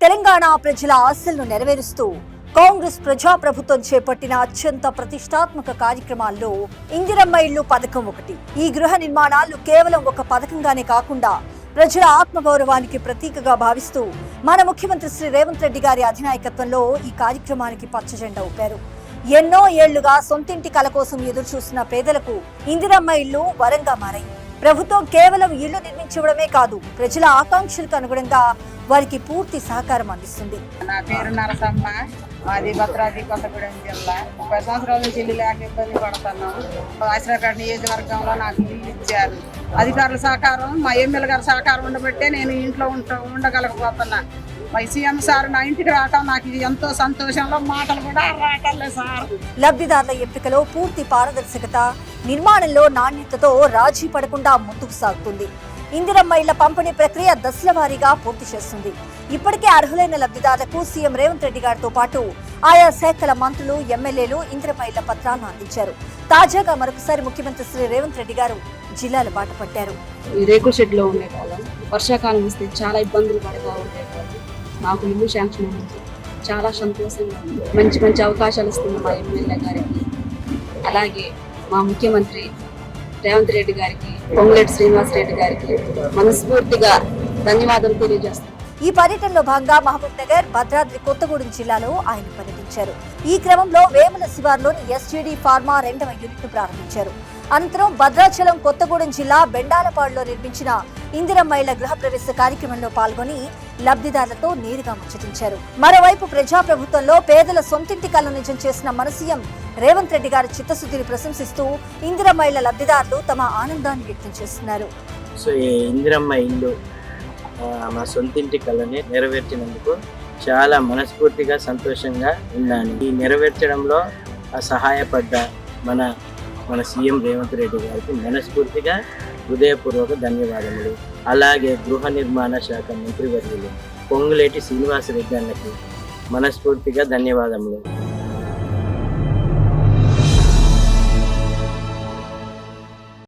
తెలంగాణ ప్రజల ఆశలను నెరవేరుస్తూ కాంగ్రెస్ ప్రజాప్రభుత్వం చేపట్టిన అత్యంత ప్రతిష్టాత్మక కార్యక్రమాల్లో ఇందిరమ్మ ఇల్లు పథకం ఒకటి. ఈ గృహ నిర్మాణాలు కేవలం ఒక పథకంగానే కాకుండా ప్రజల ఆత్మగౌరవానికి ప్రతీకగా భావిస్తూ మన ముఖ్యమంత్రి శ్రీ రేవంత్ రెడ్డి గారి అధినాయకత్వంలో ఈ కార్యక్రమానికి పచ్చజెండా ఊపారు. ఎన్నో ఏళ్ళుగా సొంతింటి కల కోసం ఎదురుచూస్తున్న పేదలకు ఇందిరమ్మ ఇల్లు వరంగా మారాయి. ప్రభుత్వం కేవలం ఇళ్ళు నిర్మించడమే కాదు ప్రజల ఆకాంక్షలకు అనుగుణంగా వారికి పూర్తి సహకారం అందిస్తుంది. నా పేరు నరసమ్మ. మాది భద్రాద్రి కొత్తగూడెం జిల్లా. ముప్పై సంవత్సరాల నుంచి ఇల్లు లేక ఇబ్బంది పడుతున్నాం. ఆశ్రయపేట నియోజకవర్గంలో నాకు ఇల్లు ఇచ్చారు. అధికారుల సహకారం మా ఎమ్మెల్యే గారి సహకారం ఉండబట్టే నేను ఇంట్లో ఉంట ఉండగలకపోతున్నా సీఎం సార్ నా ఇంటికి రావటం నాకు ఎంతో సంతోషంలో మాటలు కూడా రావటం సార్. లబ్ధిదారుల ఎంపికలో పూర్తి పారదర్శకత నిర్మాణంలో నాణ్యతతో రాజీ పడకుండా ముందుకు సాగుతుంది. ఇందిరమ్మ ఇళ్ళ పంపిణీ ప్రక్రియ దశల వారీగా పూర్తి చేస్తుంది. ఇప్పటికే అర్హులైన లబ్ధిదారులకు సీఎం రేవంత్ రెడ్డి గారితో పాటు ఆయా శాఖల మంత్రులు ఎమ్మెల్యేలు ఇందిరమ్మ ఇళ్ళ పత్రాలను అందించారు. తాజాగా మరొకసారి ముఖ్యమంత్రి శ్రీ రేవంత్ రెడ్డి గారు జిల్లాలు బాట పట్టారు. ఈ రేకుల షెడ్లో కాలం వర్షాకాలం వస్తే చాలా ఇబ్బందులు పడతా ఉండే కాలం. మాకు ఇల్లు శాంక్షన్ చాలా సంతోషంగా మంచి మంచి అవకాశాలు ఇస్తుంది మా ఎమ్మెల్యే గారికి. అలాగే మా ముఖ్యమంత్రి రేవంత్ రెడ్డి గారికి పొంగులేటి శ్రీనివాస్ రెడ్డి గారికి మనస్ఫూర్తిగా ధన్యవాదాలు తెలియజేస్తాను ఈ పర్యటనలో భాగంగా మహబూబ్ నగర్ భద్రాద్రి కొత్తగూడెం జిల్లాలో ఆయన పర్యటించారు. ఈ క్రమంలో వేముల శివార్లోని ఎస్జీడీ ఫార్మా రెండవ యూనిట్ను ప్రారంభించారు. అనంతరం భద్రాచలం కొత్తగూడెం జిల్లా బెండాలపాడులో నిర్మించిన ఇందిరమ్మైళ్ళ గృహ ప్రవేశ కార్యక్రమంలో పాల్గొని లబ్ధిదారులతో నేరుగా ముచ్చటించారు. మరోవైపు ప్రజాప్రభుత్వంలో పేదల సొంతింటి కలను నిజం చేసిన మన సీఎం రేవంత్ రెడ్డి గారి చిత్తశుద్ధిని ప్రశంసిస్తూ ఇందిరమ్మైళ్ళ లబ్ధిదారులు తమ ఆనందాన్ని వ్యక్తం చేస్తున్నారు. సో ఇందిరమ్మ ఇల్లు ఆ, మా సొంతింటి కళని నెరవేర్చినందుకు చాలా మనస్ఫూర్తిగా సంతోషంగా ఉన్నాను. ఈ నెరవేర్చడంలో సహాయపడ్డ మన మన సీఎం రేవంత్ రెడ్డి గారికి మనస్ఫూర్తిగా హృదయపూర్వక ధన్యవాదములు. అలాగే గృహ నిర్మాణ శాఖ మంత్రివర్యులు పొంగులేటి శ్రీనివాసరెడ్డి అన్నకి మనస్ఫూర్తిగా ధన్యవాదములు.